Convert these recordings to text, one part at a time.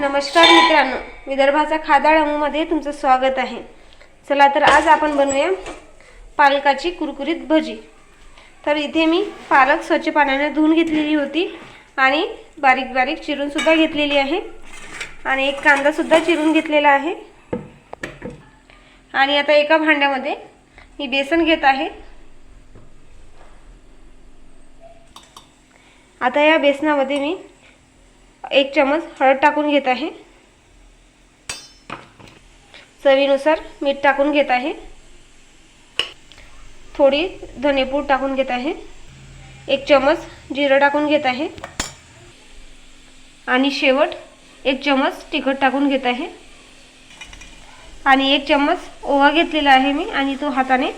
नमस्कार मित्रांनो विदर्भाचा खादाळ अमूमध्ये तुमचं स्वागत आहे. चला तर आज आपण बनवूया पालकाची कुरकुरीत भजी. तर इथे मी पालक स्वच्छ पाण्याने धुवून घेतलेली होती आणि बारीक बारीक चिरूनसुद्धा घेतलेली आहे. आणि एक कांदासुद्धा चिरून घेतलेला आहे. आणि आता एका भांड्यामध्ये मी बेसन घेत आहे. आता या बेसनामध्ये मी एक चमच हळद टाकून घेत आहे. चवीनुसार मीठ टाकून घेत आहे. थोडी धनेपूड टाकून घेत आहे. एक चमच जिरं टाकून घेत आहे. आणि शेवट एक चमच तिखट टाकून घेत आहे. आणि एक चमच ओवा घेतलेला आहे मी आणि तो हाताने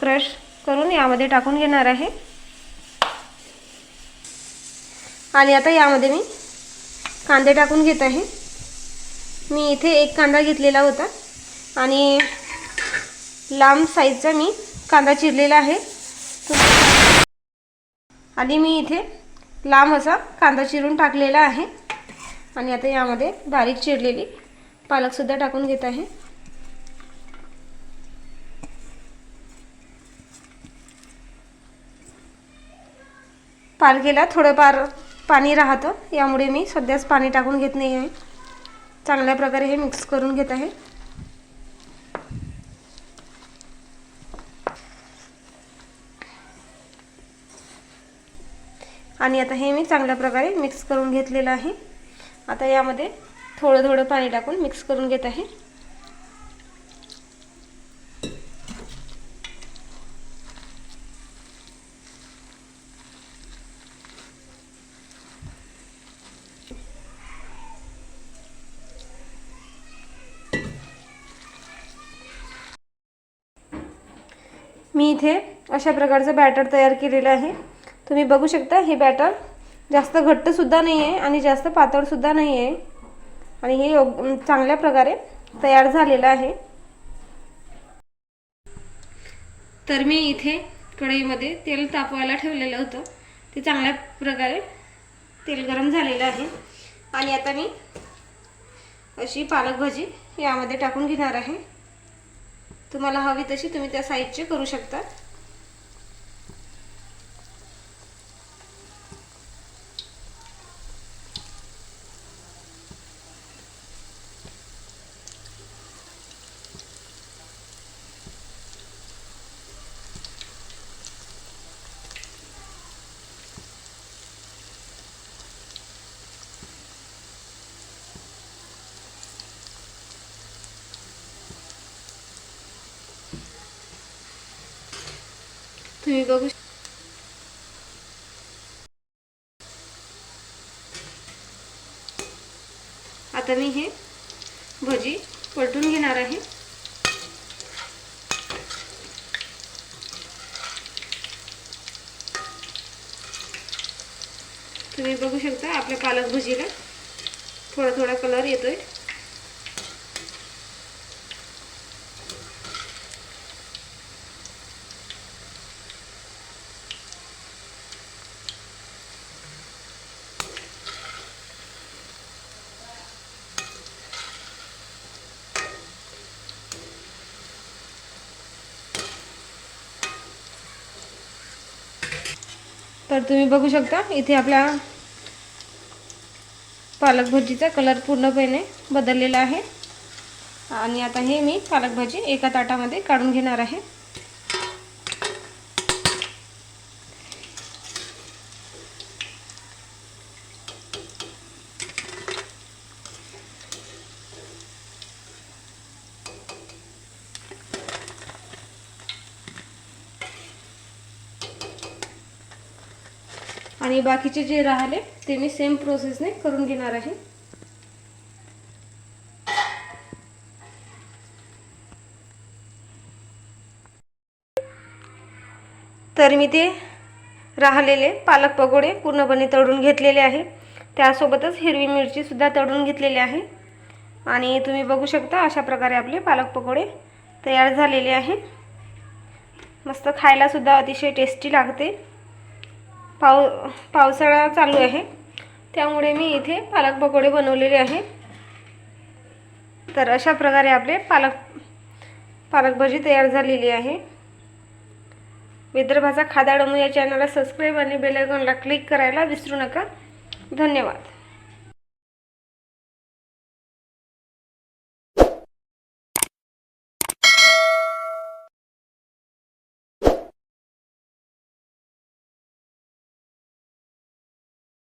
क्रश करून यामध्ये टाकून घेणार आहे. आणि आता यामध्ये मी कांदे टाकून घेत आहे. मी इथे एक कांदा घेतलेला होता. आणि लांब साईजचा मी कांदा चिरलेला आहे. आणि मी इथे लांब असा कांदा चिरून टाकलेला आहे. आणि आता यामध्ये बारीक चिरलेली पालकसुद्धा टाकून घेत आहे. पालकेला थोडंफार पाणी राहतं. यामुळे मी सध्याच पाणी टाकून घेत नाही आहे. चांगल्या प्रकारे हे मिक्स करून घेत आहे. आणि आता हे मी चांगल्या प्रकारे मिक्स करून घेतलेलं आहे. आता यामध्ये थोडं थोडं पाणी टाकून मिक्स करून घेत आहे. मी इथे अशा प्रकारचं बॅटर तयार केलेलं आहे. तुम्ही बघू शकता हे बॅटर जास्त घट्टसुद्धा नाही आहे आणि जास्त पातळसुद्धा नाही आहे आणि हे योग चांगल्या प्रकारे तयार झालेलं आहे. तर मी इथे कढईमध्ये तेल तापवायला ठेवलेलं होतं. ते चांगल्या प्रकारे तेल गरम झालेलं आहे. आणि आता मी अशी पालक भाजी यामध्ये टाकून घेणार आहे. तुम्हाला हवी तशी तुम्ही त्या साईजचे करू शकतात तुम्ही बघू शक- आता मी हे भजी पलटून घेणार आहे. तुम्ही बघू शकता आपल्या पालक भजीला थोडा थोडा कलर येतोय. तर तुम्ही बघू शकता इथे आपल्या पालक भाजीचा कलर पूर्णपणे बदललेला आहे. आणि आता हे मी पालक भाजी एका ताटामध्ये काढून घेणार आहे. आणि बाकीचे जे राहिले ते मी सेम प्रोसेसने करून घेणार आहे. तर मी ते राहिलेले पालक पकोडे पूर्णपणे तळून घेतलेले आहे. त्यासोबतच हिरवी मिरचीसुद्धा तळून घेतलेली आहे. आणि तुम्ही बघू शकता अशा प्रकारे आपले पालक पकोडे तयार झालेले आहे. मस्त खायलासुद्धा अतिशय टेस्टी लागते. पाव पावसाळा चालू आहे. त्यामुळे मी इथे पालक पकोडे बनवलेले आहे. तर अशा प्रकारे आपले पालक पालक भजी तयार झालेली आहे. विदर्भाचा खादाडमू या चॅनलला सबस्क्राईब आणि बेलायकॉनला क्लिक करायला विसरू नका. धन्यवाद.